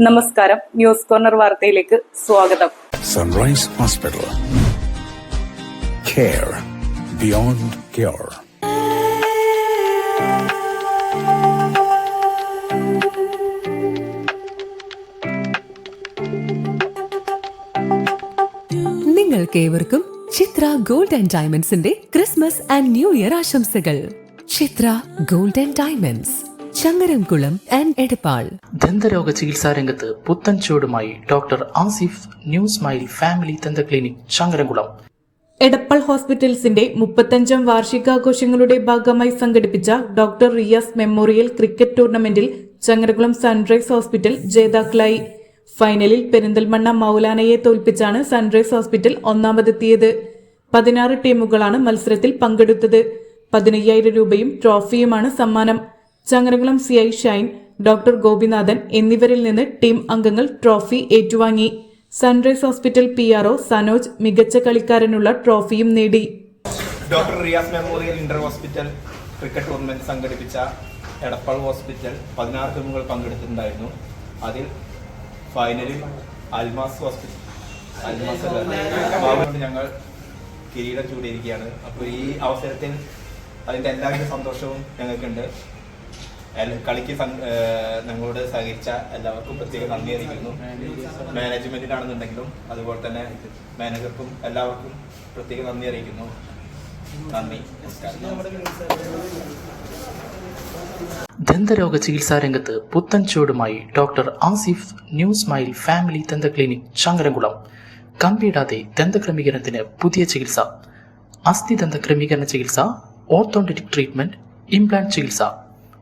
നമസ്കാരം. News corner വാർത്തയിലേക്ക് സ്വാഗതം. Sunrise hospital cure. നിങ്ങൾക്കേവർക്കും ചിത്ര ഗോൾഡ് ആൻഡ് ഡയമണ്ട്സിന്റെ ക്രിസ്മസ് ആൻഡ് ന്യൂ ഇയർ ആശംസകൾ. Chitra gold and diamonds Changaramkulam and Edappal. ദന്തരോഗ ചികിത്സാ രംഗത്ത് പുത്തൻ ചുവടുമായി doctor Asif new smile family ദന്ത ക്ലിനിക് ചങ്ങരംകുളം. എടപ്പാൾ ഹോസ്പിറ്റൽസിന്റെ മുപ്പത്തഞ്ചാം വാർഷികാഘോഷങ്ങളുടെ ഭാഗമായി സംഘടിപ്പിച്ച ഡോക്ടർ റിയാസ് മെമ്മോറിയൽ ക്രിക്കറ്റ് ടൂർണമെന്റിൽ ചങ്ങരകുളം സൺറൈസ് ഹോസ്പിറ്റൽ ജേതാക്കളായി. ഫൈനലിൽ പെരിന്തൽമണ്ണ മൗലാനയെ തോൽപ്പിച്ചാണ് സൺറൈസ് ഹോസ്പിറ്റൽ ഒന്നാമതെത്തിയത്. പതിനാറ് ടീമുകളാണ് മത്സരത്തിൽ പങ്കെടുത്തത്. പതിനയ്യായിരം രൂപയും ട്രോഫിയുമാണ് സമ്മാനം. Changarakulam C I Shine doctor Gopinathan എന്നിവരിൽ നിന്ന് ടീം അംഗങ്ങൾ ട്രോഫി ഏറ്റുവാങ്ങി. Sunrise hospital P RO Sanoj മികച്ച കളിക്കാരനുള്ള ട്രോഫിയും നേടി. Doctor Riyas memorial inter hospital cricket tournament സംഘടിപ്പിച്ച എടപ്പാൾ ഹോസ്പിറ്റൽ പതിനാറ് ടീമുകൾ പങ്കെടുത്തിട്ടുണ്ടായിരുന്നു. അതിൽ ഫൈനലിൽ അൽമാസ് ഹോസ്പിറ്റൽ അൽമാസ് ഞങ്ങൾ കിരീടം ചൂടിയിരിക്കുകയാണ്. അപ്പോൾ ഈ അവസരത്തിൽ അതിന്റെ എല്ലാവിധ സന്തോഷവും ഞങ്ങൾക്കുണ്ട്. കളിക്ക് ഞങ്ങളോട് സഹകരിച്ച എല്ലാവർക്കും പ്രത്യേക നന്ദി അറിയിക്കുന്നു. മാനേജ്മെന്റിനാണെന്നുണ്ടെങ്കിലും അതുപോലെ തന്നെ മാനേജർക്കും എല്ലാവർക്കും പ്രത്യേക നന്ദി അറിയിക്കുന്നു. നന്ദി. ദന്തരോഗ ചികിത്സാ രംഗത്ത് പുത്തൻ ചുവടുമായി doctor Asif new smile family ദന്ത ക്ലിനിക് ചങ്ങരംകുളം. കമ്പിയിടാതെ ദന്തക്രമീകരണത്തിന് പുതിയ ചികിത്സ. അസ്ഥി ദന്ത ക്രമീകരണ ചികിത്സ ഓർത്തോണ്ടിക് ട്രീറ്റ്മെന്റ് ഇംപ്ലാന്റ് ചികിത്സ.